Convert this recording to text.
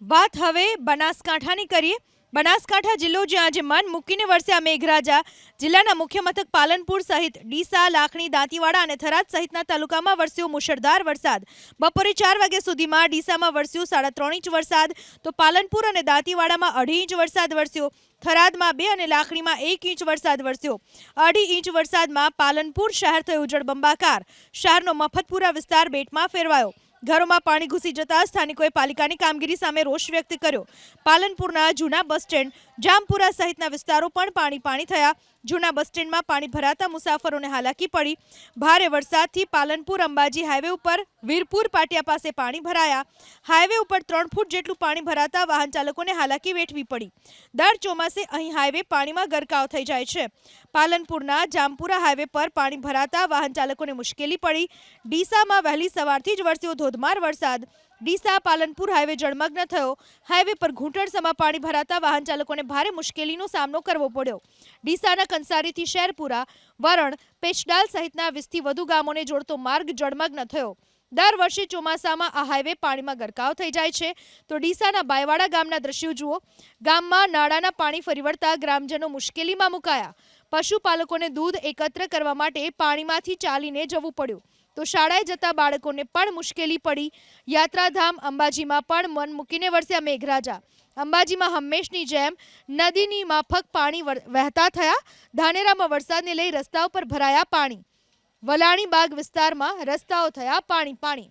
વાત હવે બનાસકાંઠાની કરીએ. બનાસકાંઠા જિલ્લો જ્યાં આજે મન મૂકીને વરસ્યા મેઘરાજા, જિલ્લાના મુખ્ય મથક પાલનપુર સહિત ડીસા, લાખણી, દાંતીવાડા અને થરાદ સહિતના તાલુકામાં વરસ્યો મુશળધાર વરસાદ. બપોરે ચાર વાગ્યા સુધીમાં ડીસામાં વરસ્યો સાડા ત્રણ ઇંચ વરસાદ, તો પાલનપુર અને દાંતીવાડામાં અઢી ઇંચ વરસાદ વરસ્યો, થરાદમાં બે અને લાખણીમાં એક ઇંચ વરસાદ વરસ્યો. અઢી ઇંચ વરસાદમાં પાલનપુર શહેર થયું જળબંબાકાર શહેરનો મફતપુરા વિસ્તાર બેટમાં ફેરવાયો. ઘરોમાં પાણી ઘૂસી જતા સ્થાનિકોએ પાલિકાની કામગીરી સામે રોષ વ્યક્ત કર્યો. પાલનપુરના જૂના બસ સ્ટેન્ડ, જામપુરા સહિતના વિસ્તારો પણ પાણી પાણી થયા. જૂના બસ સ્ટેન્ડમાં પાણી ભરાતા મુસાફરોને હાલાકી પડી. ભારે વરસાદથી પાલનપુર અંબાજી હાઈવે ઉપર વીરપુર પાટિયા પાસે પાણી ભરાયા. હાઈવે ઉપર ત્રણ ફૂટ જેટલું પાણી ભરાતા વાહન ચાલકોને હાલાકી વેઠવી પડી. દર ચોમાસે અહીં હાઈવે પાણીમાં ગરકાવ થઈ જાય છે. પાલનપુરના જામપુરા હાઈવે પર પાણી ભરાતા વાહન ચાલકોને મુશ્કેલી પડી. ડીસામાં વહેલી સવારથી જ વરસ્યો ધોધમાર વરસાદ. ડીસા પાલનપુર હાઈવે જળમગ્ન થયો. હાઈવે પર ઘૂંટણસમાં પાણી ભરાતા વાહન ચાલકોને ભારે મુશ્કેલીનો સામનો કરવો પડ્યો. ડીસાના કંસારીથી શેરપુરા, વરણ, પેચડાલ સહિતના વીસથી વધુ ગામોને જોડતો માર્ગ જળમગ્ન થયો. દર વર્ષે ચોમાસામાં આ હાઈવે પાણીમાં ગરકાવ થઈ જાય છે. તો ડીસાના બાયવાડા ગામના દ્રશ્યો જુઓ. ગામમાં નાળાના પાણી ફરી વળતા ગ્રામજનો મુશ્કેલીમાં મુકાયા. પશુપાલકોને દૂધ એકત્ર કરવા માટે પાણીમાંથી ચાલીને જવું પડ્યું. તો શાળાએ જતા બાળકોને પણ મુશ્કેલી પડી. યાત્રાધામ અંબાજીમાં પણ મન મૂકીને વરસ્યા મેઘરાજા. અંબાજીમાં હંમેશની જેમ નદીની માફક પાણી વહેતા થયા. ધાનેરામાં વરસાદને લઈ રસ્તાઓ પર ભરાયા પાણી. વલાણી બાગ વિસ્તારમાં રસ્તાઓ થયા પાણી પાણી.